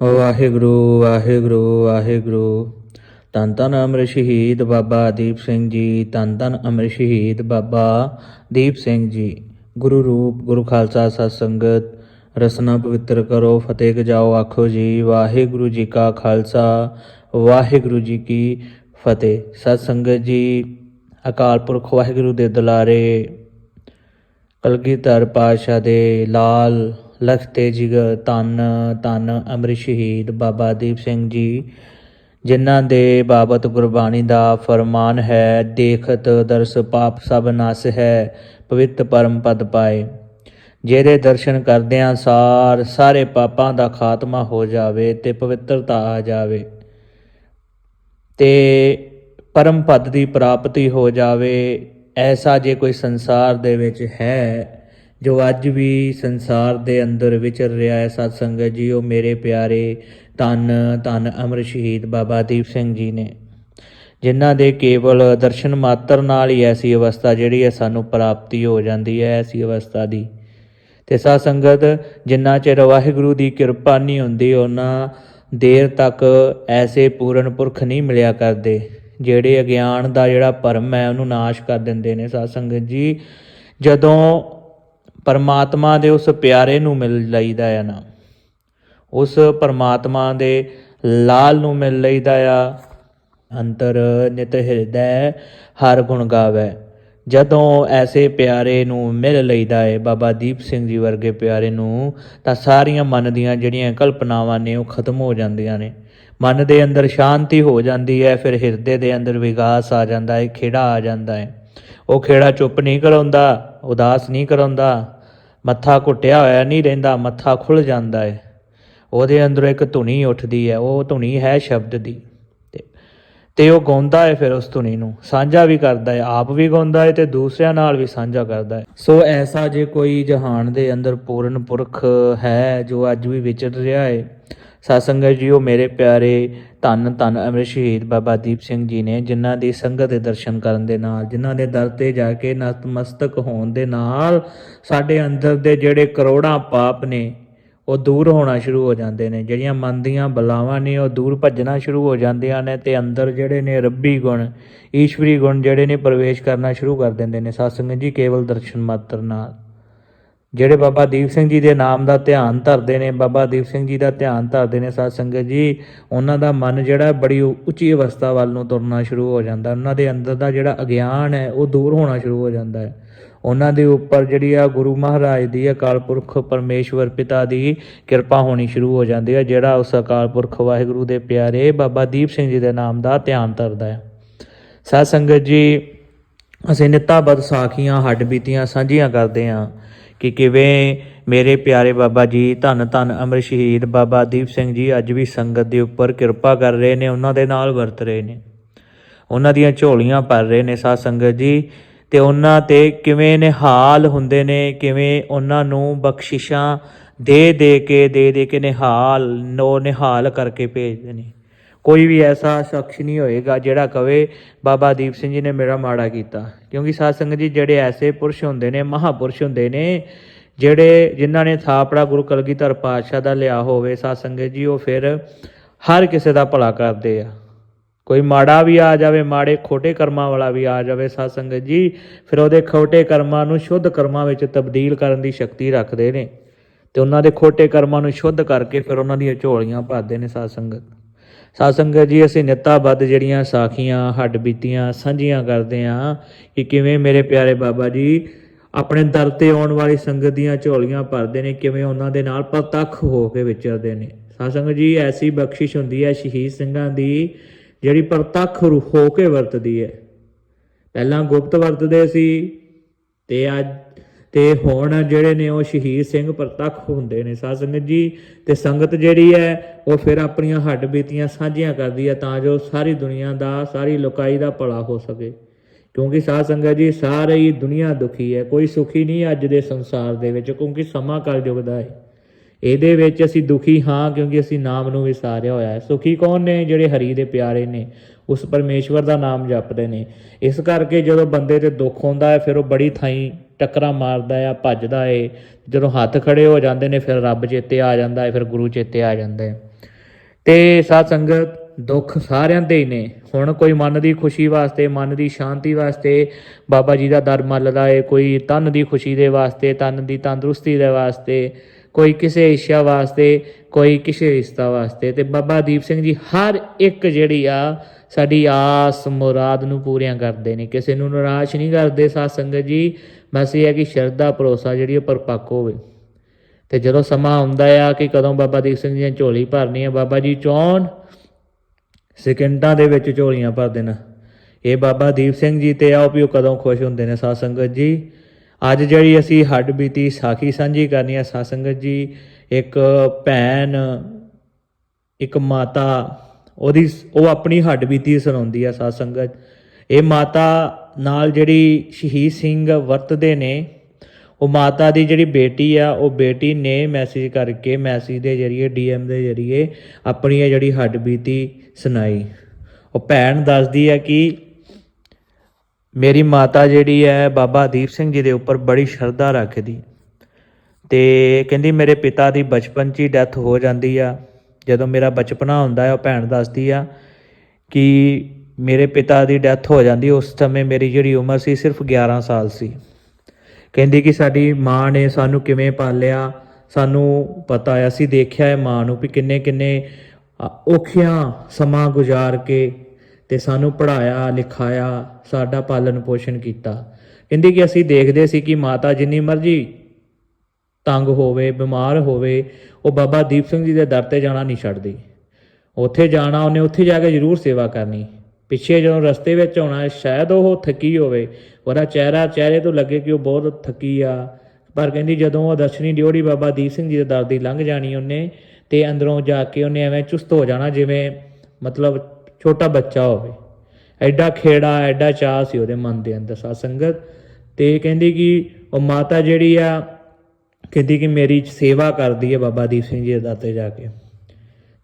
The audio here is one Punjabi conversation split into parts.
ਵਾਹਿਗੁਰੂ ਵਾਹਿਗੁਰੂ ਵਾਹਿਗੁਰੂ। ਧੰਨ ਧੰਨ ਅਮਰ ਸ਼ਹੀਦ ਬਾਬਾ ਦੀਪ ਸਿੰਘ ਜੀ, ਧੰਨ ਧੰਨ ਅਮਰ ਸ਼ਹੀਦ ਬਾਬਾ ਦੀਪ ਸਿੰਘ ਜੀ। ਗੁਰੂ ਰੂਪ, ਗੁਰੂ ਖਾਲਸਾ ਸਤ ਸੰਗਤ ਰਸਨਾ ਪਵਿੱਤਰ ਕਰੋ, ਫਤਿਹ ਗਜਾਓ, ਆਖੋ ਜੀ, ਵਾਹਿਗੁਰੂ ਜੀ ਕਾ ਖਾਲਸਾ, ਵਾਹਿਗੁਰੂ ਜੀ ਕੀ ਫਤਿਹ। ਸਤ ਸੰਗਤ ਜੀ, ਅਕਾਲ ਪੁਰਖ ਵਾਹਿਗੁਰੂ ਦੇ ਦੁਲਾਰੇ, ਕਲਗੀਧਰ ਪਾਤਸ਼ਾਹ ਦੇ ਲਾਲ ਲਖਤੇ ਜਿਗਰ ਧੰਨ ਧੰਨ ਅੰਮ੍ਰਿਤ ਸ਼ਹੀਦ ਬਾਬਾ ਦੀਪ ਸਿੰਘ ਜੀ, ਜਿਨ੍ਹਾਂ ਦੇ ਬਾਬਤ ਗੁਰਬਾਣੀ ਦਾ ਫਰਮਾਨ ਹੈ, ਦੇਖਤ ਦਰਸ ਪਾਪ ਸਭ ਨਾਸ ਹੈ, ਪਵਿੱਤ ਪਰਮ ਪਦ ਪਾਏ। ਜਿਹਦੇ ਦਰਸ਼ਨ ਕਰਦਿਆਂ ਸਾਰ, ਸਾਰੇ ਪਾਪਾਂ ਦਾ ਖਾਤਮਾ ਹੋ ਜਾਵੇ ਤੇ ਪਵਿੱਤਰਤਾ ਆ ਜਾਵੇ। ਤੇ ਪਰਮ ਪਦ ਦੀ ਪ੍ਰਾਪਤੀ ਹੋ ਜਾਵੇ, ਐਸਾ ਜੇ ਕੋਈ ਸੰਸਾਰ ਦੇ ਵਿੱਚ ਹੈ ਜੋ ਅੱਜ ਵੀ ਸੰਸਾਰ ਦੇ ਅੰਦਰ ਵਿਚਰ ਰਿਹਾ ਹੈ ਸਤ ਸੰਗਤ ਜੀ, ਉਹ ਮੇਰੇ ਪਿਆਰੇ ਧੰਨ ਧੰਨ ਅਮਰ ਸ਼ਹੀਦ ਬਾਬਾ ਦੀਪ ਸਿੰਘ ਜੀ ਨੇ। ਜਿਨ੍ਹਾਂ ਦੇ ਕੇਵਲ ਦਰਸ਼ਨ ਮਾਤਰ ਨਾਲ ਹੀ ਐਸੀ ਅਵਸਥਾ ਜਿਹੜੀ ਹੈ ਸਾਨੂੰ ਪ੍ਰਾਪਤੀ ਹੋ ਜਾਂਦੀ ਹੈ, ਐਸੀ ਅਵਸਥਾ ਦੀ। ਤੇ ਸਾਧ ਸੰਗਤ ਜਿੰਨਾ ਚਿਰ ਵਾਹਿਗੁਰੂ ਦੀ ਕਿਰਪਾ ਨਹੀਂ ਹੁੰਦੀ ਉਹਨਾਂ ਦੇਰ ਤੱਕ ਐਸੇ ਪੂਰਨ ਪੁਰਖ ਨਹੀਂ ਮਿਲਿਆ ਕਰਦੇ, ਜਿਹੜੇ ਅਗਿਆਨ ਦਾ ਜਿਹੜਾ ਭਰਮ ਹੈ, ਉਹਨੂੰ ਨਾਸ਼ ਕਰ ਦਿੰਦੇ ਨੇ। ਸਾਧ ਸੰਗਤ ਜੀ, ਜਦੋਂ ਪਰਮਾਤਮਾ ਦੇ ਉਸ ਪਿਆਰੇ ਨੂੰ ਮਿਲ ਲਈਦਾ ਆ ਨਾ। ਉਸ ਪਰਮਾਤਮਾ ਦੇ ਲਾਲ ਨੂੰ ਮਿਲ ਲਈਦਾ ਆ। ਅੰਤਰ ਨਿਤ ਹਿਰਦੈ ਹਰ ਗੁਣ ਗਾਵੇ। ਜਦੋਂ ਐਸੇ ਪਿਆਰੇ ਨੂੰ ਮਿਲ ਲਈਦਾ ਏ ਬਾਬਾ ਦੀਪ ਸਿੰਘ ਜੀ ਵਰਗੇ ਪਿਆਰੇ ਨੂੰ, ਤਾਂ ਸਾਰੀਆਂ ਮਨ ਦੀਆਂ ਜਿਹੜੀਆਂ ਕਲਪਨਾਵਾਂ ਨੇ ਉਹ ਖਤਮ ਹੋ ਜਾਂਦੀਆਂ ਨੇ। ਮਨ ਦੇ ਅੰਦਰ ਸ਼ਾਂਤੀ ਹੋ ਜਾਂਦੀ ਹੈ ਫਿਰ ਹਿਰਦੇ ਦੇ ਅੰਦਰ ਵਿਗਾਸ ਆ ਜਾਂਦਾ ਹੈ ਖੇੜਾ ਆ ਜਾਂਦਾ ਹੈ ਉਹ ਖੇੜਾ ਚੁੱਪ ਨਹੀਂ ਕਰਾਉਂਦਾ, ਉਦਾਸ ਨਹੀਂ ਕਰਾਉਂਦਾ ਮੱਥਾ ਘੁੱਟਿਆ ਹੋਇਆ ਨਹੀਂ ਰਹਿੰਦਾ, ਮੱਥਾ ਖੁੱਲ ਜਾਂਦਾ ਹੈ ਉਹਦੇ ਅੰਦਰੋਂ ਇੱਕ ਧੁਨੀ ਉੱਠਦੀ ਹੈ ਉਹ ਧੁਨੀ ਹੈ ਸ਼ਬਦ ਦੀ। ਤੇ ਉਹ ਗਾਉਂਦਾ ਹੈ ਫਿਰ ਉਸ ਧੁਨੀ ਨੂੰ। ਸਾਂਝਾ ਵੀ ਕਰਦਾ ਹੈ ਆਪ ਵੀ ਗਾਉਂਦਾ ਹੈ ਤੇ ਦੂਸਰਿਆਂ ਨਾਲ ਵੀ ਸਾਂਝਾ ਕਰਦਾ ਹੈ ਸੋ ਐਸਾ ਜੇ ਕੋਈ ਜਹਾਨ ਦੇ ਅੰਦਰ ਪੂਰਨ ਪੁਰਖ ਹੈ, ਜੋ ਅੱਜ ਵੀ ਵਿਚਰ ਰਿਹਾ ਹੈ ਸਤਸੰਗਤ ਜੀਓ ਮੇਰੇ ਪਿਆਰੇ ਧੰਨ ਧੰਨ ਅਮਰ ਸ਼ਹੀਦ ਬਾਬਾ ਦੀਪ ਸਿੰਘ ਜੀ ਨੇ, ਜਿਨ੍ਹਾਂ ਦੀ ਸੰਗਤ ਦੇ ਦਰਸ਼ਨ ਕਰਨ ਦੇ ਨਾਲ, ਜਿਨ੍ਹਾਂ ਦੇ ਦਰ ਤੇ ਜਾ ਕੇ ਨਤਮਸਤਕ ਹੋਣ ਦੇ ਨਾਲ, ਸਾਡੇ ਅੰਦਰ ਦੇ ਜਿਹੜੇ ਕਰੋੜਾਂ ਪਾਪ ਨੇ, ਉਹ ਦੂਰ ਹੋਣਾ ਸ਼ੁਰੂ ਹੋ ਜਾਂਦੇ ਨੇ। ਜਿਹੜੀਆਂ ਮਨ ਦੀਆਂ ਬਲਾਵਾਂ ਨੇ, ਉਹ ਦੂਰ ਭੱਜਣਾ ਸ਼ੁਰੂ ਹੋ ਜਾਂਦੀਆਂ ਨੇ ਤੇ ਅੰਦਰ ਜਿਹੜੇ ਨੇ ਰੱਬੀ ਗੁਣ, ਈਸ਼ਵਰੀ ਗੁਣ ਜਿਹੜੇ ਨੇ ਪ੍ਰਵੇਸ਼ ਕਰਨਾ ਸ਼ੁਰੂ ਕਰ ਦਿੰਦੇ ਨੇ। ਸਤਸੰਗਤ ਜੀ, ਕੇਵਲ ਦਰਸ਼ਨ ਮਾਤਰ ਨਾਲ। ਜਿਹੜੇ ਬਾਬਾ ਦੀਪ ਸਿੰਘ ਜੀ ਦੇ ਨਾਮ ਦਾ ਧਿਆਨ ਧਰਦੇ ਨੇ, ਬਾਬਾ ਦੀਪ ਸਿੰਘ ਜੀ ਦਾ ਧਿਆਨ ਧਰਦੇ ਨੇ ਸਾਧ ਸੰਗਤ ਜੀ, ਉਹਨਾਂ ਦਾ ਮਨ ਜਿਹੜਾ ਬੜੀ ਉੱਚੀ ਅਵਸਥਾ ਵੱਲ ਨੂੰ ਤੁਰਨਾ ਸ਼ੁਰੂ ਹੋ ਜਾਂਦਾ, ਉਹਨਾਂ ਦੇ ਅੰਦਰ ਦਾ ਜਿਹੜਾ ਅਗਿਆਨ ਹੈ, ਉਹ ਦੂਰ ਹੋਣਾ ਸ਼ੁਰੂ ਹੋ ਜਾਂਦਾ ਹੈ। ਉਹਨਾਂ ਦੇ ਉੱਪਰ ਜਿਹੜੀ ਆ ਗੁਰੂ ਮਹਾਰਾਜ ਦੀ ਅਕਾਲ ਪੁਰਖ ਪਰਮੇਸ਼ਵਰ ਪਿਤਾ ਦੀ ਕਿਰਪਾ ਹੋਣੀ ਸ਼ੁਰੂ ਹੋ ਜਾਂਦੀ ਹੈ, ਜਿਹੜਾ ਉਸ ਅਕਾਲ ਪੁਰਖ ਵਾਹਿਗੁਰੂ ਦੇ ਪਿਆਰੇ ਬਾਬਾ ਦੀਪ ਸਿੰਘ ਜੀ ਦੇ ਨਾਮ ਦਾ ਧਿਆਨ ਧਰਦਾ ਹੈ। ਸਾਧ ਸੰਗਤ ਜੀ, ਅਸੀਂ ਨਿੱਤਾਬਦ ਸਾਖੀਆਂ, ਹੱਡ ਬੀਤੀਆਂ, ਸਾਂਝੀਆਂ ਕਰਦੇ ਹਾਂ। ਕਿ ਕਿਵੇਂ ਮੇਰੇ ਪਿਆਰੇ ਬਾਬਾ ਜੀ, ਧੰਨ ਧੰਨ ਅਮਰ ਸ਼ਹੀਦ ਬਾਬਾ ਦੀਪ ਸਿੰਘ ਜੀ ਅੱਜ ਵੀ ਸੰਗਤ ਦੇ ਉੱਪਰ ਕਿਰਪਾ ਕਰ ਰਹੇ ਨੇ, ਉਹਨਾਂ ਦੇ ਨਾਲ ਵਰਤ ਰਹੇ ਨੇ। ਉਹਨਾਂ ਦੀਆਂ ਝੋਲੀਆਂ ਭਰ ਰਹੇ ਨੇ ਸਾਧ ਸੰਗਤ ਜੀ ਤੇ ਉਹਨਾਂ ਤੇ ਕਿਵੇਂ ਨਿਹਾਲ ਹੁੰਦੇ ਨੇ, ਕਿਵੇਂ ਉਹਨਾਂ ਨੂੰ ਬਖਸ਼ਿਸ਼ਾਂ ਦੇ ਦੇ ਕੇ, ਦੇ ਦੇ ਕੇ ਨਿਹਾਲ, ਨੋ ਨਿਹਾਲ ਕਰਕੇ ਭੇਜਦੇ ਨੇ। ਕੋਈ ਵੀ ਐਸਾ ਸ਼ਖਸ ਨਹੀਂ ਹੋਏਗਾ ਜਿਹੜਾ ਕਵੇ, ਬਾਬਾ ਦੀਪ ਸਿੰਘ ਜੀ ਨੇ ਮੇਰਾ ਮਾੜਾ ਕੀਤਾ। ਕਿਉਂਕਿ ਸਾਧ ਸੰਗਤ ਜੀ ਜਿਹੜੇ ਐਸੇ ਪੁਰਸ਼ ਹੁੰਦੇ ਨੇ, ਮਹਾਪੁਰਸ਼ ਹੁੰਦੇ ਨੇ, ਜਿਹੜੇ ਜਿਨ੍ਹਾਂ ਨੇ ਥਾਪੜਾ ਗੁਰੂ ਕਲਗੀਧਰ ਪਾਤਸ਼ਾਹ ਦਾ ਲਿਆ ਹੋਵੇ ਸਾਧ ਸੰਗਤ ਜੀ ਉਹ ਫਿਰ ਹਰ ਕਿਸੇ ਦਾ ਭਲਾ ਕਰਦੇ ਆ। ਕੋਈ ਮਾੜਾ ਵੀ ਆ ਜਾਵੇ, ਮਾੜੇ ਖੋਟੇ ਕਰਮਾਂ ਵਾਲਾ ਵੀ ਆ ਜਾਵੇ ਸਾਧ ਸੰਗਤ ਜੀ ਫਿਰ ਉਹਦੇ ਖੋਟੇ ਕਰਮਾਂ ਨੂੰ ਸ਼ੁੱਧ ਕਰਮਾਂ ਵਿੱਚ ਤਬਦੀਲ ਕਰਨ ਦੀ ਸ਼ਕਤੀ ਰੱਖਦੇ ਨੇ। ਤੇ ਉਹਨਾਂ ਦੇ ਖੋਟੇ ਕਰਮਾਂ ਨੂੰ ਸ਼ੁੱਧ ਕਰਕੇ ਫਿਰ ਉਹਨਾਂ ਦੀਆਂ ਝੋਲੀਆਂ ਭਰਦੇ ਨੇ ਸਾਧ ਸੰਗਤ ਸਾਧ ਸੰਗਤ ਜੀ, ਅਸੀਂ ਨਿੱਤਾਬੱਧ ਜਿਹੜੀਆਂ ਸਾਖੀਆਂ, ਹੱਡ ਬੀਤੀਆਂ, ਸਾਂਝੀਆਂ ਕਰਦੇ ਆਂ ਕਿ ਕਿਵੇਂ ਮੇਰੇ ਪਿਆਰੇ ਬਾਬਾ ਜੀ ਆਪਣੇ ਦਰ ਤੇ ਆਉਣ ਵਾਲੀ ਸੰਗਤ ਦੀਆਂ ਝੋਲੀਆਂ ਭਰਦੇ ਨੇ, ਕਿਵੇਂ ਉਹਨਾਂ ਦੇ ਨਾਲ ਪ੍ਰਤੱਖ ਹੋ ਕੇ ਵਿਚਰਦੇ ਨੇ। ਸਾਧ ਸੰਗਤ ਜੀ, ਐਸੀ ਬਖਸ਼ਿਸ਼ ਹੁੰਦੀ ਹੈ ਸ਼ਹੀਦ ਸਿੰਘਾਂ ਦੀ ਜਿਹੜੀ ਪ੍ਰਤੱਖ ਹੋ ਕੇ ਵਰਤਦੀ ਹੈ। ਪਹਿਲਾਂ ਗੁਪਤ ਵਰਤਦੇ ਸੀ ਤੇ ਅੱਜ ਤੇ ਹੁਣ ਜਿਹੜੇ ਨੇ ਉਹ ਸ਼ਹੀਦ ਸਿੰਘ ਪ੍ਰਤੱਖ ਹੁੰਦੇ ਨੇ ਸਾਧ ਸੰਗਤ ਜੀ, ਤੇ ਸੰਗਤ ਜਿਹੜੀ ਹੈ, ਉਹ ਫਿਰ ਆਪਣੀਆਂ ਹੱਡ ਬੀਤੀਆਂ ਸਾਂਝੀਆਂ ਕਰਦੀ ਹੈ ਤਾਂ ਜੋ ਸਾਰੀ ਦੁਨੀਆ ਦਾ, ਸਾਰੀ ਲੋਕਾਈ ਦਾ ਭਲਾ ਹੋ ਸਕੇ। ਕਿਉਂਕਿ ਸਾਧ ਸੰਗਤ ਜੀ, ਸਾਰੀ ਦੁਨੀਆ ਦੁਖੀ ਹੈ, ਕੋਈ ਸੁਖੀ ਨਹੀਂ ਅੱਜ ਦੇ ਸੰਸਾਰ ਦੇ ਵਿੱਚ, ਕਿਉਂਕਿ ਸਮਾਂ ਕਲਯੁਗ ਦਾ ਹੈ। ਇਹਦੇ ਵਿੱਚ ਅਸੀਂ ਦੁਖੀ ਹਾਂ, ਕਿਉਂਕਿ ਅਸੀਂ ਨਾਮ ਨੂੰ ਵਿਸਾਰਿਆ ਹੋਇਆ ਹੈ। ਸੁਖੀ ਕੌਣ ਨੇ? ਜਿਹੜੇ ਹਰੀ ਦੇ ਪਿਆਰੇ ਨੇ, ਉਸ ਪਰਮੇਸ਼ਵਰ ਦਾ ਨਾਮ ਜਪਦੇ ਨੇ। ਇਸ ਕਰਕੇ ਜਦੋਂ ਬੰਦੇ ਤੇ ਦੁੱਖ ਹੁੰਦਾ ਹੈ, ਫਿਰ ਉਹ ਬੜੀ ਥਾਈਂ ਟੱਕਰਾਂ ਮਾਰਦਾ ਆ, ਭੱਜਦਾ ਏ। ਜਦੋਂ ਹੱਥ ਖੜੇ ਹੋ ਜਾਂਦੇ ਨੇ, ਫਿਰ ਰੱਬ ਚੇਤੇ ਆ ਜਾਂਦਾ ਹੈ ਫਿਰ ਗੁਰੂ ਚੇਤੇ ਆ ਜਾਂਦਾ ਹੈ ਤੇ ਸਾਧ ਸੰਗਤ, ਦੁੱਖ ਸਾਰਿਆਂ ਦੇ ਹੀ ਨੇ। ਹੁਣ ਕੋਈ ਮਨ ਦੀ ਖੁਸ਼ੀ ਵਾਸਤੇ, ਮਨ ਦੀ ਸ਼ਾਂਤੀ ਵਾਸਤੇ ਬਾਬਾ ਜੀ ਦਾ ਦਰ ਮੱਲਦਾ ਏ। ਕੋਈ ਤਨ ਦੀ ਖੁਸ਼ੀ ਦੇ ਵਾਸਤੇ ਤਨ ਦੀ ਤੰਦਰੁਸਤੀ ਦੇ ਵਾਸਤੇ, ਕੋਈ ਕਿਸੇ ਇੱਛਾ ਵਾਸਤੇ, ਕੋਈ ਕਿਸੇ ਰਿਸ਼ਤਾ ਵਾਸਤੇ। ਤੇ ਬਾਬਾ ਦੀਪ ਸਿੰਘ ਜੀ ਹਰ ਇੱਕ ਜਿਹੜੀ ਆ, ਸਾਡੀ ਆਸ ਮੁਰਾਦ ਨੂੰ ਪੂਰੀਆਂ ਕਰਦੇ ਨੇ। ਕਿਸੇ ਨੂੰ ਨਿਰਾਸ਼ ਨਹੀਂ ਕਰਦੇ ਸਾਧ ਸੰਗਤ ਜੀ। ਬਸ ਇਹ ਹੈ ਕਿ ਸ਼ਰਧਾ ਭਰੋਸਾ ਜਿਹੜੀ ਉਹ ਪਰਪੱਕ ਹੋਵੇ। ਤੇ ਜਦੋਂ ਸਮਾਂ ਆਉਂਦਾ ਆ ਕਿ ਕਦੋਂ ਬਾਬਾ ਦੀਪ ਸਿੰਘ ਜੀ ਨੇ ਝੋਲੀ ਭਰਨੀ ਹੈ ਬਾਬਾ ਜੀ ਚਾਹੁਣ ਸੈਕਿੰਡਾਂ ਦੇ ਵਿੱਚ ਝੋਲੀਆਂ ਭਰ ਦੇਣ ਇਹ ਬਾਬਾ ਦੀਪ ਸਿੰਘ ਜੀ ਤੇ ਆਓ ਵੀ ਉਹ ਕਦੋਂ ਖੁਸ਼ ਹੁੰਦੇ ਨੇ? ਸਾਧ ਸੰਗਤ ਜੀ, ਅੱਜ ਜਿਹੜੀ ਅਸੀਂ ਹੱਡ ਬੀਤੀ ਸਾਖੀ ਸਾਂਝੀ ਕਰਨੀ ਹੈ ਸਾਧ ਸੰਗਤ ਜੀ, ਇੱਕ ਭੈਣ, ਇੱਕ ਮਾਤਾ, ਉਹਦੀ, ਉਹ ਆਪਣੀ ਹੱਡ ਬੀਤੀ ਸੁਣਾਉਂਦੀ ਆ ਸਾਧ ਸੰਗਤ। ਇਹ ਮਾਤਾ ਨਾਲ ਜਿਹੜੀ ਸ਼ਹੀਦ ਸਿੰਘ ਵਰਤਦੇ ਨੇ, ਉਹ ਮਾਤਾ ਦੀ ਜਿਹੜੀ ਬੇਟੀ ਆ, ਉਹ ਬੇਟੀ ਨੇ ਮੈਸੇਜ ਕਰਕੇ ਮੈਸੇਜ ਦੇ ਜਰੀਏ ਡੀਐਮ ਦੇ ਜਰੀਏ ਆਪਣੀ ਇਹ ਜਿਹੜੀ ਹੱਡ ਬੀਤੀ ਸੁਣਾਈ। ਉਹ ਭੈਣ ਦੱਸਦੀ ਹੈ ਕਿ ਮੇਰੀ ਮਾਤਾ ਜਿਹੜੀ ਹੈ, ਬਾਬਾ ਦੀਪ ਸਿੰਘ ਜੀ ਦੇ ਉੱਪਰ ਬੜੀ ਸ਼ਰਧਾ ਰੱਖਦੀ। ਤੇ ਕਹਿੰਦੀ ਮੇਰੇ ਪਿਤਾ ਦੀ ਬਚਪਨ 'ਚ ਹੀ ਡੈਥ ਹੋ ਜਾਂਦੀ ਆ। ਜਦੋਂ ਮੇਰਾ ਬਚਪਨਾ ਹੁੰਦਾ ਹੈ, ਉਹ ਭੈਣ ਦੱਸਦੀ ਆ ਕਿ ਮੇਰੇ ਪਿਤਾ ਦੀ ਡੈਥ ਹੋ ਜਾਂਦੀ ਉਸ ਸਮੇਂ ਮੇਰੀ ਜਿਹੜੀ ਉਮਰ ਸੀ ਸਿਰਫ 11 ਸਾਲ ਸੀ। ਕਹਿੰਦੀ ਕਿ ਸਾਡੀ ਮਾਂ ਨੇ ਸਾਨੂੰ ਕਿਵੇਂ ਪਾਲਿਆ ਸਾਨੂੰ ਪਤਾ ਆ ਅਸੀਂ ਦੇਖਿਆ ਹੈ ਮਾਂ ਨੂੰ ਵੀ ਕਿੰਨੇ ਕਿੰਨੇ ਅ, ਔਖੀਆਂ ਸਮਾਂ ਗੁਜ਼ਾਰ ਕੇ ਤੇ ਸਾਨੂੰ ਪੜਾਇਆ ਲਿਖਾਇਆ ਸਾਡਾ ਪਾਲਣ ਪੋਸ਼ਣ ਕੀਤਾ। ਕਹਿੰਦੀ ਕਿ ਅਸੀਂ ਦੇਖਦੇ ਸੀ ਕਿ ਮਾਤਾ ਜਿੰਨੀ ਮਰਜ਼ੀ ਤੰਗ ਹੋਵੇ ਬਿਮਾਰ ਹੋਵੇ ਉਹ ਬਾਬਾ ਦੀਪ ਸਿੰਘ ਜੀ ਦੇ ਦਰ ਤੇ ਜਾਣਾ ਨਹੀਂ ਛੱਡਦੀ। ਉੱਥੇ ਜਾਣਾ ਉਹਨੇ ਉੱਥੇ ਜਾ ਕੇ ਜ਼ਰੂਰ ਸੇਵਾ ਕਰਨੀ। ਪਿੱਛੇ ਜਦੋਂ ਰਸਤੇ ਵਿੱਚ ਆਉਣਾ, ਸ਼ਾਇਦ ਉਹ ਥੱਕੀ ਹੋਵੇ। ਉਹਦਾ ਚਿਹਰਾ, ਚਿਹਰੇ ਤੋਂ ਲੱਗੇ ਕਿ ਉਹ ਬਹੁਤ ਥੱਕੀ ਆ। ਪਰ ਕਹਿੰਦੀ ਜਦੋਂ ਉਹ ਦਰਸ਼ਨੀ ਡਿਓੜੀ ਬਾਬਾ ਦੀਪ ਸਿੰਘ ਜੀ ਦੇ ਦਰ ਦੀ ਲੰਘ ਜਾਣੀ ਉਹਨੇ ਤੇ ਅੰਦਰੋਂ ਜਾ ਕੇ ਉਹਨੇ ਐਵੇਂ ਚੁਸਤ ਹੋ ਜਾਣਾ ਜਿਵੇਂ ਮਤਲਬ ਛੋਟਾ ਬੱਚਾ ਹੋਵੇ। ਐਡਾ ਖੇੜਾ, ਐਡਾ ਚਾਹ ਸੀ ਉਹਦੇ ਮਨ ਦੇ ਅੰਦਰ ਸਾਧ ਸੰਗਤ। ਤੇ ਕਹਿੰਦੀ ਕਿ ਉਹ ਮਾਤਾ ਜਿਹੜੀ ਆ, ਕਹਿੰਦੀ ਕਿ ਮੇਰੀ ਸੇਵਾ ਕਰਦੀ ਹੈ ਬਾਬਾ ਦੀਪ ਸਿੰਘ ਜੀ ਦੇ ਦਰ ਤੇ ਜਾ ਕੇ।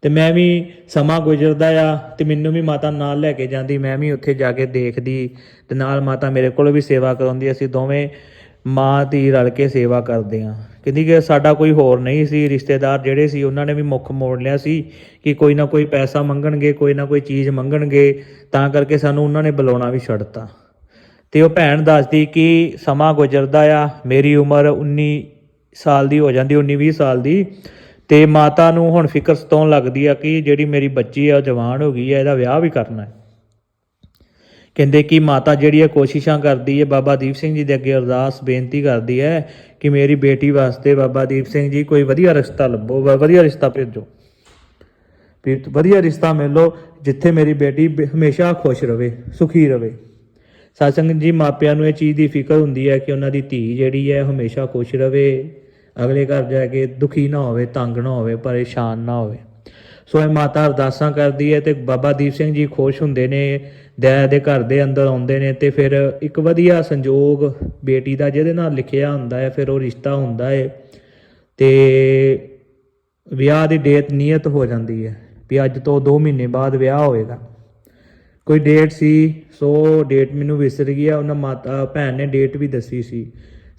ਤੇ ਮੈਂ ਵੀ ਸਮਾਂ ਗੁਜ਼ਰਦਾ ਆ ਤੇ ਮੈਨੂੰ ਵੀ ਮਾਤਾ ਨਾਲ ਲੈ ਕੇ ਜਾਂਦੀ, ਮੈਂ ਵੀ ਉੱਥੇ ਜਾ ਕੇ ਦੇਖਦੀ ਤੇ ਨਾਲ ਮਾਤਾ ਮੇਰੇ ਕੋਲ ਵੀ ਸੇਵਾ ਕਰਾਉਂਦੀ, ਅਸੀਂ ਦੋਵੇਂ ਮਾਂ ਧੀ ਰਲ ਕੇ ਸੇਵਾ ਕਰਦੇ ਆ ਕਹਿੰਦੀ ਕਿ ਸਾਡਾ ਕੋਈ ਹੋਰ ਨਹੀਂ ਸੀ, ਰਿਸ਼ਤੇਦਾਰ ਜਿਹੜੇ ਸੀ ਉਹਨਾਂ ਨੇ ਵੀ ਮੁੱਖ ਮੋੜ ਲਿਆ ਸੀ ਕਿ ਕੋਈ ਨਾ ਕੋਈ ਪੈਸਾ ਮੰਗਣਗੇ, ਕੋਈ ਨਾ ਕੋਈ ਚੀਜ਼ ਮੰਗਣਗੇ, ਤਾਂ ਕਰਕੇ ਸਾਨੂੰ ਉਹਨਾਂ ਨੇ ਬੁਲਾਉਣਾ ਵੀ ਛੱਡਤਾ ਤੇ ਉਹ ਭੈਣ ਦੱਸਦੀ ਕਿ ਸਮਾਂ ਗੁਜ਼ਰਦਾ ਆ, ਮੇਰੀ ਉਮਰ 19 ਸਾਲ ਦੀ ਹੋ ਜਾਂਦੀ 19 20 ਸਾਲ ਦੀ। ਤੇ ਮਾਤਾ ਨੂੰ ਹੁਣ ਫਿਕਰ ਸਤਾਉਣ ਲੱਗਦੀ ਆ ਕਿ ਜਿਹੜੀ ਮੇਰੀ ਬੱਚੀ ਆ, ਉਹ ਜਵਾਨ ਹੋ ਗਈ ਆ, ਇਹਦਾ ਵਿਆਹ ਵੀ ਕਰਨਾ ਹੈ। ਕਹਿੰਦੇ ਕਿ ਮਾਤਾ ਜਿਹੜੀ ਹੈ ਕੋਸ਼ਿਸ਼ਾਂ ਕਰਦੀ ਹੈ ਬਾਬਾ ਦੀਪ ਸਿੰਘ ਜੀ ਦੇ ਅੱਗੇ ਅਰਦਾਸ, ਬੇਨਤੀ ਕਰਦੀ ਹੈ ਕਿ ਮੇਰੀ ਬੇਟੀ ਵਾਸਤੇ ਬਾਬਾ ਦੀਪ ਸਿੰਘ ਜੀ ਕੋਈ ਵਧੀਆ ਰਿਸ਼ਤਾ ਲੱਭੋ, ਵ- ਵਧੀਆ ਰਿਸ਼ਤਾ ਭੇਜੋ। ਵੀ ਵਧੀਆ ਰਿਸ਼ਤਾ ਮਿਲ ਲੋ ਜਿੱਥੇ ਮੇਰੀ ਬੇਟੀ ਬ- ਹਮੇਸ਼ਾ ਖੁਸ਼ ਰਵੇ, ਸੁਖੀ ਰਵੇ। ਸਤਸੰਗ ਜੀ, ਮਾਪਿਆਂ ਨੂੰ ਇਹ ਚੀਜ਼ ਦੀ ਫਿਕਰ ਹੁੰਦੀ ਹੈ ਕਿ ਉਹਨਾਂ ਦੀ ਧੀ ਜਿਹੜੀ ਹੈ ਹਮੇਸ਼ਾ ਖੁਸ਼ ਰਵੇ। ਅਗਲੇ ਘਰ ਜਾ ਕੇ ਦੁਖੀ ਨਾ ਹੋਵੇ, ਤੰਗ ਨਾ ਹੋਵੇ, ਪਰੇਸ਼ਾਨ ਨਾ ਹੋਵੇ। ਸੋ ਇਹ ਮਾਤਾ ਅਰਦਾਸਾਂ ਕਰਦੀ ਹੈ ਤੇ ਬਾਬਾ ਦੀਪ ਸਿੰਘ ਜੀ ਖੁਸ਼ ਹੁੰਦੇ ਨੇ, ਦਇਆ ਦੇ ਘਰ ਦੇ ਅੰਦਰ ਆਉਂਦੇ ਨੇ ਤੇ ਫਿਰ ਇੱਕ ਵਧੀਆ ਸੰਜੋਗ ਬੇਟੀ ਦਾ ਜਿਹਦੇ ਨਾਲ ਲਿਖਿਆ ਹੁੰਦਾ ਹੈ, ਫਿਰ ਉਹ ਰਿਸ਼ਤਾ ਹੁੰਦਾ ਹੈ ਤੇ ਵਿਆਹ ਦੀ ਡੇਟ ਨਿਯਤ ਹੋ ਜਾਂਦੀ ਹੈ ਵੀ ਅੱਜ ਤੋਂ 2 ਮਹੀਨੇ ਬਾਅਦ ਵਿਆਹ ਹੋਏਗਾ ਕੋਈ ਡੇਟ ਸੀ, ਸੋ ਡੇਟ ਮੈਨੂੰ ਵਿਸਰ ਗਿਆ ਉਹਨਾਂ ਮਾਤਾ ਭੈਣ ਨੇ ਡੇਟ ਵੀ ਦੱਸੀ ਸੀ।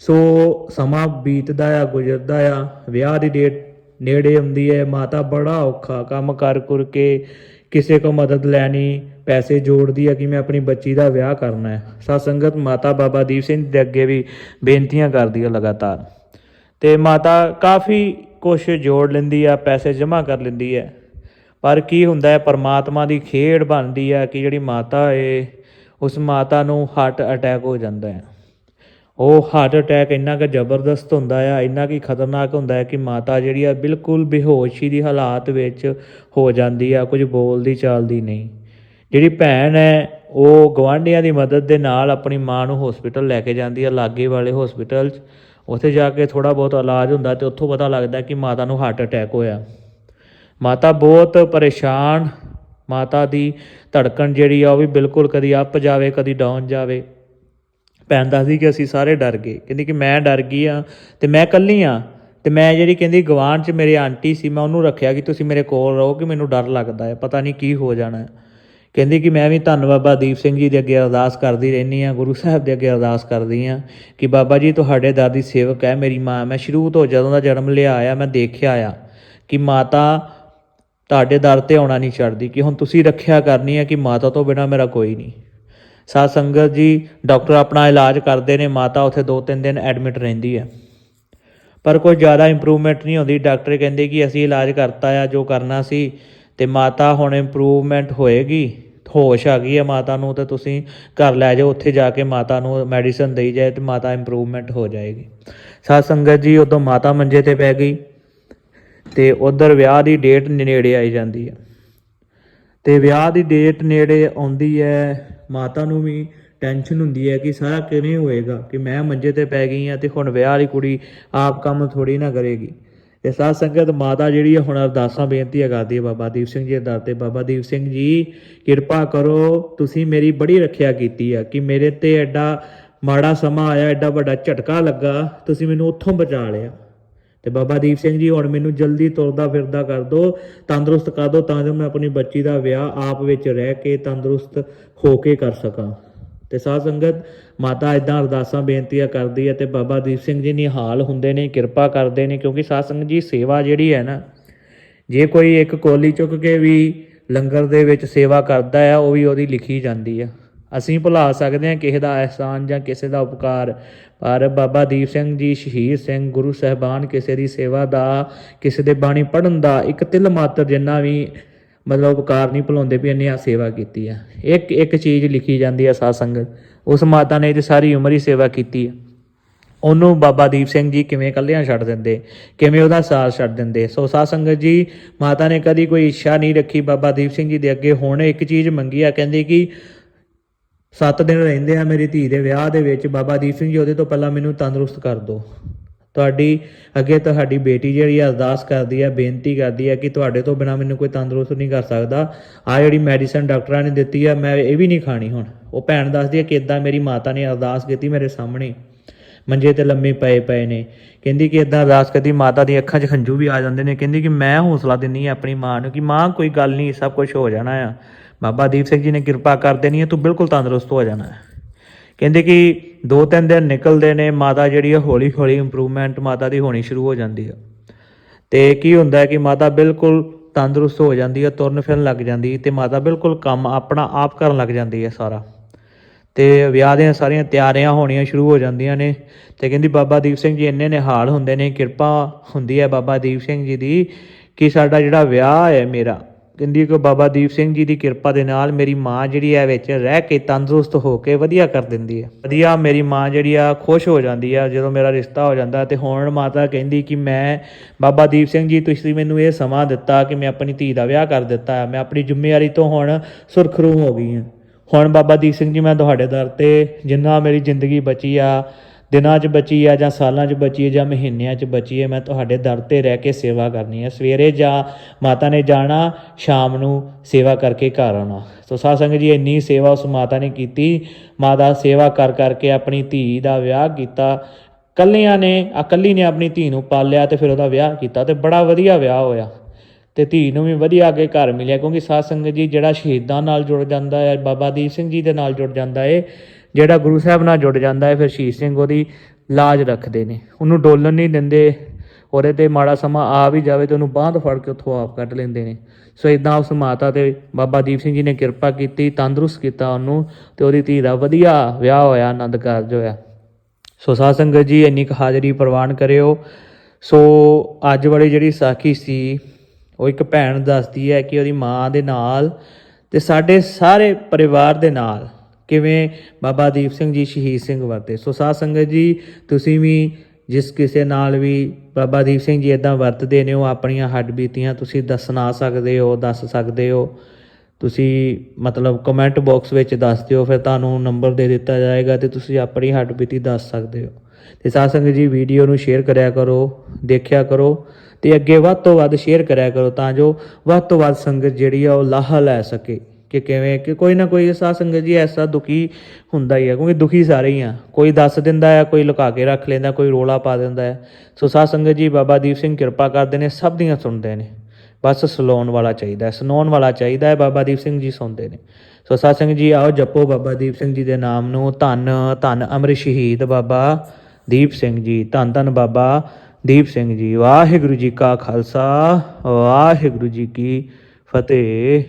ਸੋ ਸਮਾਂ ਬੀਤਦਾ ਆ, ਗੁਜ਼ਰਦਾ ਆ। ਵਿਆਹ ਦੀ ਡੇਟ ਨੇੜੇ ਆਉਂਦੀ ਹੈ। ਮਾਤਾ ਬੜਾ ਔਖਾ ਕੰਮ ਕਰ ਕਰ ਕੇ ਕਿਸੇ ਕੋ ਮਦਦ ਲੈਣੀ, ਪੈਸੇ ਜੋੜਦੀ ਆ ਕਿ ਮੈਂ ਆਪਣੀ ਬੱਚੀ ਦਾ ਵਿਆਹ ਕਰਨਾ ਹੈ। ਸਤ ਸੰਗਤ ਮਾਤਾ ਬਾਬਾ ਦੀਪ ਸਿੰਘ ਦੇ ਅੱਗੇ ਵੀ ਬੇਨਤੀਆਂ ਕਰਦੀ ਆ ਲਗਾਤਾਰ। ਤੇ ਮਾਤਾ ਕਾਫੀ ਕੁਛ ਜੋੜ ਲੈਂਦੀ ਆ, ਪੈਸੇ ਜਮ੍ਹਾਂ ਕਰ ਲੈਂਦੀ ਹੈ। ਪਰ ਕੀ ਹੁੰਦਾ ਹੈ, ਪਰਮਾਤਮਾ ਦੀ ਖੇਡ ਬਣਦੀ ਆ ਕਿ ਜਿਹੜੀ ਮਾਤਾ ਏ, ਉਸ ਮਾਤਾ ਨੂੰ ਹਾਰਟ ਅਟੈਕ ਹੋ ਜਾਂਦਾ ਹੈ। ਉਹ ਹਾਰਟ ਅਟੈਕ ਇੰਨਾ ਕਿ ਜ਼ਬਰਦਸਤ ਹੁੰਦਾ ਆ, ਇੰਨਾ ਕਿ ਖਤਰਨਾਕ ਹੁੰਦਾ ਹੈ ਕਿ ਮਾਤਾ ਜਿਹੜੀ ਆ ਬਿਲਕੁਲ ਬੇਹੋਸ਼ੀ ਦੀ ਹਾਲਾਤ ਵਿੱਚ ਹੋ ਜਾਂਦੀ ਆ, ਕੁਝ ਬੋਲਦੀ ਚਾਲਦੀ ਨਹੀਂ। ਜਿਹੜੀ ਭੈਣ ਹੈ, ਉਹ ਗਵਾਂਢੀਆਂ ਦੀ ਮਦਦ ਦੇ ਨਾਲ ਆਪਣੀ ਮਾਂ ਨੂੰ ਹਸਪੀਟਲ ਲੈ ਕੇ ਜਾਂਦੀ ਆ, ਲਾਗੇ ਵਾਲੇ ਹਸਪੀਟਲ 'ਚ। ਉੱਥੇ ਜਾ ਕੇ ਥੋੜਾ ਬਹੁਤ ਇਲਾਜ ਹੁੰਦਾ ਤੇ ਉੱਥੋਂ ਪਤਾ ਲੱਗਦਾ ਕਿ ਮਾਤਾ ਨੂੰ ਹਾਰਟ ਅਟੈਕ ਹੋਇਆ। ਮਾਤਾ ਬਹੁਤ ਪਰੇਸ਼ਾਨ, ਮਾਤਾ ਦੀ ਧੜਕਣ ਜਿਹੜੀ ਆ ਉਹ ਵੀ ਬਿਲਕੁਲ ਕਦੀ ਅੱਪ ਜਾਵੇ, ਕਦੀ ਡਾਊਨ ਜਾਵੇ। ਭੈਣ ਦੱਸਦੀ ਕਿ ਅਸੀਂ ਸਾਰੇ ਡਰ ਗਏ। ਕਹਿੰਦੀ ਕਿ ਮੈਂ ਡਰ ਗਈ ਆ ਤੇ ਮੈਂ ਇਕੱਲੀ ਆ ਤੇ ਮੈਂ ਜਿਹੜੀ ਕਹਿੰਦੀ ਗਵਾਂਢ 'ਚ ਮੇਰੇ ਆਂਟੀ ਸੀ, ਮੈਂ ਉਹਨੂੰ ਰੱਖਿਆ ਕਿ ਤੁਸੀਂ ਮੇਰੇ ਕੋਲ ਰਹੋ ਕਿ ਮੈਨੂੰ ਡਰ ਲੱਗਦਾ ਹੈ, ਪਤਾ ਨਹੀਂ ਕੀ ਹੋ ਜਾਣਾ ਕਹਿੰਦੀ ਕਿ ਮੈਂ ਵੀ ਧੰਨ ਬਾਬਾ ਦੀਪ ਸਿੰਘ ਜੀ ਦੇ ਅੱਗੇ ਅਰਦਾਸ ਕਰਦੀ ਰਹਿੰਦੀ ਆ, ਗੁਰੂ ਸਾਹਿਬ ਦੇ ਅੱਗੇ ਅਰਦਾਸ ਕਰਦੀ ਆ ਕਿ ਬਾਬਾ ਜੀ ਤੁਹਾਡੇ ਦਰ ਦੀ ਸੇਵਕ ਹੈ, ਮੇਰੀ ਮਾਂ ਮੈਂ ਸ਼ੁਰੂ ਤੋਂ ਜਦੋਂ ਦਾ ਜਨਮ ਲਿਆ ਆ ਮੈਂ ਦੇਖਿਆ ਆ ਕਿ ਮਾਤਾ ਤੁਹਾਡੇ ਦਰ ਤੇ ਆਉਣਾ ਨਹੀਂ ਛੱਡਦੀ, ਕਿ ਹੁਣ ਤੁਸੀਂ ਰੱਖਿਆ ਕਰਨੀ ਹੈ ਕਿ ਮਾਤਾ ਤੋਂ ਬਿਨਾ ਮੇਰਾ ਕੋਈ ਨਹੀਂ। ਸਾਧ ਸੰਗਤ ਜੀ, ਡਾਕਟਰ ਆਪਣਾ ਇਲਾਜ ਕਰਦੇ ਨੇ, ਮਾਤਾ ਉੱਥੇ 2-3 ਦਿਨ ਐਡਮਿਟ ਰਹਿੰਦੀ ਹੈ। ਪਰ ਕੋਈ ਜ਼ਿਆਦਾ ਇੰਪਰੂਵਮੈਂਟ ਨਹੀਂ ਹੁੰਦੀ ਡਾਕਟਰ ਕਹਿੰਦੇ ਕਿ ਅਸੀਂ ਇਲਾਜ ਕਰਤਾ ਆ, ਜੋ ਕਰਨਾ ਸੀ, ਤੇ ਮਾਤਾ ਹੁਣ ਇੰਪਰੂਵਮੈਂਟ ਹੋਏਗੀ, ਹੋਸ਼ ਆ ਗਈ ਹੈ ਮਾਤਾ ਨੂੰ, ਤੇ ਤੁਸੀਂ ਘਰ ਲੈ ਜਾਓ, ਉੱਥੇ ਜਾ ਕੇ ਮਾਤਾ ਨੂੰ ਮੈਡੀਸਨ ਦੇਈ ਜਾਏ ਤੇ ਮਾਤਾ ਇੰਪਰੂਵਮੈਂਟ ਹੋ ਜਾਏਗੀ। ਸਾਧ ਸੰਗਤ ਜੀ, ਉਦੋਂ ਮਾਤਾ ਮੰਜੇ ਤੇ ਪੈ ਗਈ, ਤੇ ਉਧਰ ਵਿਆਹ ਦੀ ਡੇਟ ਨੇੜੇ ਆਈ ਜਾਂਦੀ ਹੈ। ਤੇ ਵਿਆਹ ਦੀ ਡੇਟ ਨੇੜੇ ਆਉਂਦੀ ਹੈ ਮਾਤਾ ਨੂੰ ਵੀ ਟੈਨਸ਼ਨ ਹੁੰਦੀ ਹੈ ਕਿ ਸਾਰਾ ਕਿਵੇਂ ਹੋਏਗਾ, ਕਿ ਮੈਂ ਮੰਜੇ ਤੇ ਪੈ ਗਈ ਆ ਤੇ ਹੁਣ ਵਿਆਹ ਵਾਲੀ ਕੁੜੀ ਆਪ ਕੰਮ ਥੋੜੀ ਨਾ ਕਰੇਗੀ। ਤੇ ਸਾਧ ਸੰਗਤ ਮਾਤਾ ਜਿਹੜੀ ਹੈ ਹੁਣ ਅਰਦਾਸਾਂ ਬੇਨਤੀਆਂ ਕਰਦੀ ਹੈ ਬਾਬਾ ਦੀਪ ਸਿੰਘ ਜੀ ਦੇ ਦਰ ਤੇ। ਬਾਬਾ ਦੀਪ ਸਿੰਘ ਜੀ, ਕਿਰਪਾ ਕਰੋ, ਤੁਸੀਂ ਮੇਰੀ ਬੜੀ ਰੱਖਿਆ ਕੀਤੀ ਆ ਕਿ ਮੇਰੇ ਤੇ ਐਡਾ ਮਾੜਾ ਸਮਾਂ ਆਇਆ, ਐਡਾ ਵੱਡਾ ਝਟਕਾ ਲੱਗਾ, ਤੁਸੀਂ ਮੈਨੂੰ ਉੱਥੋਂ ਬਚਾ ਲਿਆ। ਤੇ ਬਾਬਾ ਦੀਪ ਸਿੰਘ ਜੀ, ਹੁਣ ਮੈਨੂੰ ਜਲਦੀ ਤੁਰਦਾ ਫਿਰਦਾ ਕਰ ਦਿਓ ਤੰਦਰੁਸਤ ਕਰ ਦਿਓ ਤਾਂ ਜੋ ਮੈਂ ਆਪਣੀ ਬੱਚੀ ਦਾ ਵਿਆਹ ਆਪ ਵਿੱਚ ਰਹਿ ਕੇ ਤੰਦਰੁਸਤ ਹੋ ਕੇ ਕਰ ਸਕਾਂ। ਤੇ ਸਾਧ ਸੰਗਤ, ਮਾਤਾ ਇਦਾਂ ਅਰਦਾਸਾਂ ਬੇਨਤੀਆਂ ਕਰਦੀ ਹੈ ਤੇ ਬਾਬਾ ਦੀਪ ਸਿੰਘ ਜੀ ਨਿਹਾਲ ਹੁੰਦੇ ਨੇ, ਕਿਰਪਾ ਕਰਦੇ ਨੇ, ਕਿਉਂਕਿ ਸਾਧ ਸੰਗਤ ਜੀ ਸੇਵਾ ਜਿਹੜੀ ਹੈ ਨਾ, ਜੇ ਕੋਈ ਇੱਕ ਕੋਲੀ ਚੁੱਕ ਕੇ ਵੀ ਲੰਗਰ ਦੇ ਵਿੱਚ ਸੇਵਾ ਕਰਦਾ ਆ ਉਹ ਵੀ ਉਹਦੀ ਲਿਖੀ ਜਾਂਦੀ ਆ ਅਸੀਂ ਭੁਲਾ ਸਕਦੇ ਹਾਂ ਕਿਸੇ ਦਾ ਅਹਿਸਾਨ ਜਾਂ ਕਿਸੇ ਦਾ ਉਪਕਾਰ। ਪਰ ਬਾਬਾ ਦੀਪ ਸਿੰਘ ਜੀ, ਸ਼ਹੀਦ ਸਿੰਘ, ਗੁਰੂ ਸਾਹਿਬਾਨ ਕਿਸੇ ਦੀ ਸੇਵਾ ਦਾ, ਕਿਸੇ ਦੇ ਬਾਣੀ ਪੜਨ ਦਾ ਇੱਕ ਤਿਲ ਮਾਤਰ ਜਿੰਨਾ ਵੀ ਮਤਲਬ ਉਪਕਾਰ ਨਹੀਂ ਭੁਲਾਉਂਦੇ ਵੀ ਇਹਨੇ ਆ ਸੇਵਾ ਕੀਤੀ ਆ। ਇੱਕ ਇੱਕ ਚੀਜ਼ ਲਿਖੀ ਜਾਂਦੀ ਆ ਸਾਧ ਸੰਗਤ। ਉਸ ਮਾਤਾ ਨੇ ਤੇ ਸਾਰੀ ਉਮਰ ਹੀ ਸੇਵਾ ਕੀਤੀ ਆ। ਉਹਨੂੰ ਬਾਬਾ ਦੀਪ ਸਿੰਘ ਜੀ ਕਿਵੇਂ ਇਕੱਲਿਆਂ ਛੱਡ ਦਿੰਦੇ? ਕਿਵੇਂ ਉਹਦਾ ਸਾਥ ਛੱਡ ਦਿੰਦੇ? ਸੋ ਸਾਧ ਸੰਗਤ ਜੀ, ਮਾਤਾ ਨੇ ਕਦੀ ਕੋਈ ਇੱਛਾ ਨਹੀਂ ਰੱਖੀ ਬਾਬਾ ਦੀਪ ਸਿੰਘ ਜੀ ਦੇ ਅੱਗੇ। ਹੁਣ ਇੱਕ ਚੀਜ਼ ਮੰਗੀ ਆ, ਕਹਿੰਦੇ ਕਿ 7 ਦਿਨ ਰਹਿੰਦੇ ਆ ਮੇਰੀ ਧੀ ਦੇ ਵਿਆਹ ਦੇ ਵਿੱਚ। ਬਾਬਾ ਦੀਪ ਸਿੰਘ ਜੀ, ਉਹਦੇ ਤੋਂ ਪਹਿਲਾਂ ਮੈਨੂੰ ਤੰਦਰੁਸਤ ਕਰ ਦਿਓ। ਤੁਹਾਡੀ ਅੱਗੇ ਤੁਹਾਡੀ ਬੇਟੀ ਜਿਹੜੀ ਅਰਦਾਸ ਕਰਦੀ ਹੈ ਬੇਨਤੀ ਕਰਦੀ ਹੈ ਕਿ ਤੁਹਾਡੇ ਤੋਂ ਬਿਨਾ ਮੈਨੂੰ ਕੋਈ ਤੰਦਰੁਸਤ ਨਹੀਂ ਕਰ ਸਕਦਾ। ਆ ਜਿਹੜੀ ਮੈਡੀਸਨ ਡਾਕਟਰਾਂ ਨੇ ਦਿੱਤੀ ਆ, ਮੈਂ ਇਹ ਵੀ ਨਹੀਂ ਖਾਣੀ ਹੁਣ। ਉਹ ਭੈਣ ਦੱਸਦੀ ਹੈ ਕਿ ਇਦਾਂ ਮੇਰੀ ਮਾਤਾ ਨੇ ਅਰਦਾਸ ਕੀਤੀ ਮੇਰੇ ਸਾਹਮਣੇ। ਮੰਜੇ ਤੇ ਲੰਮੇ ਪਏ ਪਏ ਨੇ। ਕਹਿੰਦੀ ਕਿ ਇਦਾਂ ਅਰਦਾਸ ਕਰਦੀ, ਮਾਤਾ ਦੀ ਅੱਖਾਂ 'ਚ ਹੰਝੂ ਵੀ ਆ ਜਾਂਦੇ ਨੇ। ਕਹਿੰਦੀ ਕਿ ਮੈਂ ਹੌਸਲਾ ਦਿੰਨੀ ਆ ਆਪਣੀ ਮਾਂ ਨੂੰ ਕਿ ਮਾਂ, ਕੋਈ ਗੱਲ ਨਹੀਂ, ਸਭ ਕੁਝ ਹੋ ਜਾਣਾ ਆ। ਬਾਬਾ ਦੀਪ ਸਿੰਘ ਜੀ ਨੇ ਕਿਰਪਾ ਕਰ ਦੇਣੀ ਹੈ, ਤੂੰ ਬਿਲਕੁਲ ਤੰਦਰੁਸਤ ਹੋ ਜਾਣਾ ਹੈ। ਕਹਿੰਦੇ ਕਿ ਦੋ ਤਿੰਨ ਦਿਨ ਨਿਕਲਦੇ ਨੇ, ਮਾਤਾ ਜਿਹੜੀ ਹੈ ਹੌਲੀ ਹੌਲੀ ਇੰਪਰੂਵਮੈਂਟ ਮਾਤਾ ਦੀ ਹੋਣੀ ਸ਼ੁਰੂ ਹੋ ਜਾਂਦੀ ਹੈ। ਤੇ ਕੀ ਹੁੰਦਾ ਹੈ ਕਿ ਮਾਤਾ ਬਿਲਕੁਲ ਤੰਦਰੁਸਤ ਹੋ ਜਾਂਦੀ ਹੈ, ਤੁਰਨ ਫਿਰਨ ਲੱਗ ਜਾਂਦੀ ਤੇ ਮਾਤਾ ਬਿਲਕੁਲ ਕੰਮ ਆਪਣਾ ਆਪ ਕਰਨ ਲੱਗ ਜਾਂਦੀ ਹੈ ਸਾਰਾ। ਤੇ ਵਿਆਹ ਦੀਆਂ ਸਾਰੀਆਂ ਤਿਆਰੀਆਂ ਹੋਣੀਆਂ ਸ਼ੁਰੂ ਹੋ ਜਾਂਦੀਆਂ ਨੇ ਤੇ ਕਹਿੰਦੀ ਬਾਬਾ ਦੀਪ ਸਿੰਘ ਜੀ ਇੰਨੇ ਨਿਹਾਲ ਹੁੰਦੇ ਨੇ, ਕਿਰਪਾ ਹੁੰਦੀ ਹੈ ਬਾਬਾ ਦੀਪ ਸਿੰਘ ਜੀ ਦੀ ਕਿ ਸਾਡਾ ਜਿਹੜਾ ਵਿਆਹ ਹੈ ਮੇਰਾ ਕਹਿੰਦੀ ਕਿ ਬਾਬਾ ਦੀਪ ਸਿੰਘ ਜੀ ਦੀ ਕਿਰਪਾ ਦੇ ਨਾਲ ਮੇਰੀ ਮਾਂ ਜਿਹੜੀ ਹੈ ਵਿੱਚ ਰਹਿ ਕੇ ਤੰਦਰੁਸਤ ਹੋ ਕੇ ਵਧੀਆ ਕਰ ਦਿੰਦੀ ਹੈ। ਵਧੀਆ ਮੇਰੀ ਮਾਂ ਜਿਹੜੀ ਆ ਖੁਸ਼ ਹੋ ਜਾਂਦੀ ਆ ਜਦੋਂ ਮੇਰਾ ਰਿਸ਼ਤਾ ਹੋ ਜਾਂਦਾ ਤੇ ਹੁਣ ਮਾਤਾ ਕਹਿੰਦੀ ਕਿ ਮੈਂ ਬਾਬਾ ਦੀਪ ਸਿੰਘ ਜੀ, ਤੁਸੀਂ ਮੈਨੂੰ ਇਹ ਸਮਾਂ ਦਿੱਤਾ ਕਿ ਮੈਂ ਆਪਣੀ ਧੀ ਦਾ ਵਿਆਹ ਕਰ ਦਿੱਤਾ, ਮੈਂ ਆਪਣੀ ਜ਼ਿੰਮੇਵਾਰੀ ਤੋਂ ਹੁਣ ਸੁਰਖਰੂ ਹੋ ਗਈ ਹਾਂ। ਹੁਣ ਬਾਬਾ ਦੀਪ ਸਿੰਘ ਜੀ, ਮੈਂ ਤੁਹਾਡੇ ਦਰ ਤੇ ਜਿੰਨਾ ਮੇਰੀ ਜ਼ਿੰਦਗੀ ਬਚੀ ਆ ਦਿਨਾਂ 'ਚ ਬਚੀ ਆ ਜਾਂ ਸਾਲਾਂ 'ਚ ਬਚੀ ਆ ਜਾਂ ਮਹੀਨਿਆਂ 'ਚ ਬਚੀ ਹੈ ਮੈਂ ਤੁਹਾਡੇ ਦਰ ਤੇ ਰਹਿ ਕੇ ਸੇਵਾ ਕਰਨੀ ਹੈ ਸਵੇਰੇ ਜਾਂ ਮਾਤਾ ਨੇ ਜਾਣਾ, ਸ਼ਾਮ ਨੂੰ ਸੇਵਾ ਕਰਕੇ ਘਰ ਆਉਣਾ। ਸੋ ਸਾਧ ਸੰਗਤ ਜੀ, ਇੰਨੀ ਸੇਵਾ ਉਸ ਮਾਤਾ ਨੇ ਕੀਤੀ। ਮਾਤਾ ਸੇਵਾ ਕਰ ਕਰਕੇ ਆਪਣੀ ਧੀ ਦਾ ਵਿਆਹ ਕੀਤਾ। ਕੱਲੀਆਂ ਨੇ ਇਕੱਲੀ ਨੇ ਆਪਣੀ ਧੀ ਨੂੰ ਪਾਲਿਆ ਤੇ ਫਿਰ ਉਹਦਾ ਵਿਆਹ ਕੀਤਾ ਤੇ ਬੜਾ ਵਧੀਆ ਵਿਆਹ ਹੋਇਆ। ਤੇ ਧੀ ਨੂੰ ਵੀ ਵਧੀਆ ਅੱਗੇ ਘਰ ਮਿਲਿਆ ਕਿਉਂਕਿ ਸਾਧ ਸੰਗਤ ਜੀ, ਜਿਹੜਾ ਸ਼ਹੀਦਾਂ ਨਾਲ ਜੁੜ ਜਾਂਦਾ ਹੈ, ਬਾਬਾ ਦੀਪ ਸਿੰਘ ਜੀ ਦੇ ਨਾਲ ਜੁੜ ਜਾਂਦਾ ਹੈ ਜਿਹੜਾ ਗੁਰੂ ਸਾਹਿਬ ਨਾਲ ਜੁੜ ਜਾਂਦਾ ਹੈ, ਫਿਰ ਸ਼ਹੀਦ ਸਿੰਘ ਉਹਦੀ ਲਾਜ ਰੱਖਦੇ ਨੇ। ਉਹਨੂੰ ਡੋਲਣ ਨਹੀਂ ਦਿੰਦੇ, ਉਹਦੇ ਤੇ ਮਾੜਾ ਸਮਾਂ ਆ ਵੀ ਜਾਵੇ ਤੇ ਉਹਨੂੰ ਬਾਂਹ ਫੜ ਕੇ ਉੱਥੋਂ ਆਪ ਕੱਢ ਲੈਂਦੇ ਨੇ। ਸੋ ਇਦਾਂ ਉਸ ਮਾਤਾ ਤੇ ਬਾਬਾ ਦੀਪ ਸਿੰਘ ਜੀ ਨੇ ਕਿਰਪਾ ਕੀਤੀ, ਤੰਦਰੁਸਤ ਕੀਤਾ ਉਹਨੂੰ ਤੇ ਉਹਦੀ ਧੀ ਦਾ ਵਧੀਆ ਵਿਆਹ ਹੋਇਆ, ਆਨੰਦ ਕਾਰਜ ਹੋਇਆ। ਸੋ ਸਾਧ ਸੰਗਤ ਜੀ, ਇੰਨੀ ਕੁ ਹਾਜ਼ਰੀ ਪ੍ਰਵਾਨ ਕਰਿਓ। ਸੋ ਅੱਜ ਵਾਲੀ ਜਿਹੜੀ ਸਾਖੀ ਸੀ, ਉਹ ਇੱਕ ਭੈਣ ਦੱਸਦੀ ਹੈ ਕਿ ਉਹਦੀ ਮਾਂ ਦੇ ਨਾਲ ਤੇ ਸਾਡੇ ਸਾਰੇ ਪਰਿਵਾਰ ਦੇ ਨਾਲ ਕਿਵੇਂ ਬਾਬਾ ਦੀਪ ਸਿੰਘ ਜੀ ਸ਼ਹੀਦ ਸਿੰਘ ਵਰਤੇ? ਸੋ ਸਾਧ ਸੰਗਤ ਜੀ, ਤੁਸੀਂ ਵੀ ਜਿਸ ਕਿਸੇ ਨਾਲ ਵੀ ਬਾਬਾ ਦੀਪ ਸਿੰਘ ਜੀ ਇਦਾਂ ਵਰਤਦੇ ਨੇ, ਉਹ ਆਪਣੀਆਂ ਹੱਡ ਬੀਤੀਆਂ, ਤੁਸੀਂ ਦੱਸਣਾ ਸਕਦੇ ਹੋ, ਦੱਸ ਸਕਦੇ ਹੋ। ਤੁਸੀਂ ਮਤਲਬ ਕਮੈਂਟ ਬਾਕਸ ਵਿੱਚ ਦੱਸ ਦਿਓ, ਫਿਰ ਤੁਹਾਨੂੰ ਨੰਬਰ ਦੇ ਦਿੱਤਾ ਜਾਏਗਾ ਤੇ ਤੁਸੀਂ ਆਪਣੀ ਹੱਡ ਬੀਤੀ ਦੱਸ ਸਕਦੇ ਹੋ। ਤੇ ਸਾਧ ਸੰਗਤ ਜੀ ਵੀਡੀਓ ਨੂੰ ਸ਼ੇਅਰ ਕਰਿਆ ਕਰੋ, ਦੇਖਿਆ ਕਰੋ ਤੇ ਅੱਗੇ ਵੱਧ ਤੋਂ ਵੱਧ ਸ਼ੇਅਰ ਕਰਿਆ ਕਰੋ ਤਾਂ ਜੋ ਵੱਧ ਤੋਂ ਵੱਧ ਸੰਗਤ ਜਿਹੜੀ ਆ ਉਹ ਲਾਹਾ ਲੈ ਸਕੇ। ਕਿ ਕਿਵੇਂ, ਕਿ ਕੋਈ ਨਾ ਕੋਈ ਸਾਧ ਸੰਗਤ ਜੀ ਐਸਾ ਦੁਖੀ ਹੁੰਦਾ ਹੀ ਹੈ ਕਿਉਂਕਿ ਦੁਖੀ ਸਾਰੇ ਹੀ ਆ। ਕੋਈ ਦੱਸ ਦਿੰਦਾ ਹੈ ਕੋਈ ਲੁਕਾ ਕੇ ਰੱਖ ਲੈਂਦਾ, ਕੋਈ ਰੋਲਾ ਪਾ ਦਿੰਦਾ ਹੈ ਸੋ ਸਾਧ ਸੰਗਤ ਜੀ, ਬਾਬਾ ਦੀਪ ਸਿੰਘ ਕਿਰਪਾ ਕਰਦੇ ਨੇ, ਸਭ ਦੀਆਂ ਸੁਣਦੇ ਨੇ। ਬਸ ਸਲਾਉਣ ਵਾਲਾ ਚਾਹੀਦਾ ਹੈ ਸੁਣਾਉਣ ਵਾਲਾ ਚਾਹੀਦਾ ਹੈ, ਬਾਬਾ ਦੀਪ ਸਿੰਘ ਜੀ ਸੁਣਦੇ ਨੇ। ਸੋ ਸਾਧ ਸੰਗਤ ਜੀ, ਆਓ ਜਪੋ ਬਾਬਾ ਦੀਪ ਸਿੰਘ ਜੀ ਦੇ ਨਾਮ ਨੂੰ। ਧੰਨ ਧੰਨ ਅਮਰ ਸ਼ਹੀਦ ਬਾਬਾ ਦੀਪ ਸਿੰਘ ਜੀ, ਧੰਨ ਧੰਨ ਬਾਬਾ ਦੀਪ ਸਿੰਘ ਜੀ। ਵਾਹਿਗੁਰੂ ਜੀ ਕਾ ਖਾਲਸਾ, ਵਾਹਿਗੁਰੂ ਜੀ ਕੀ ਫਤਿਹ।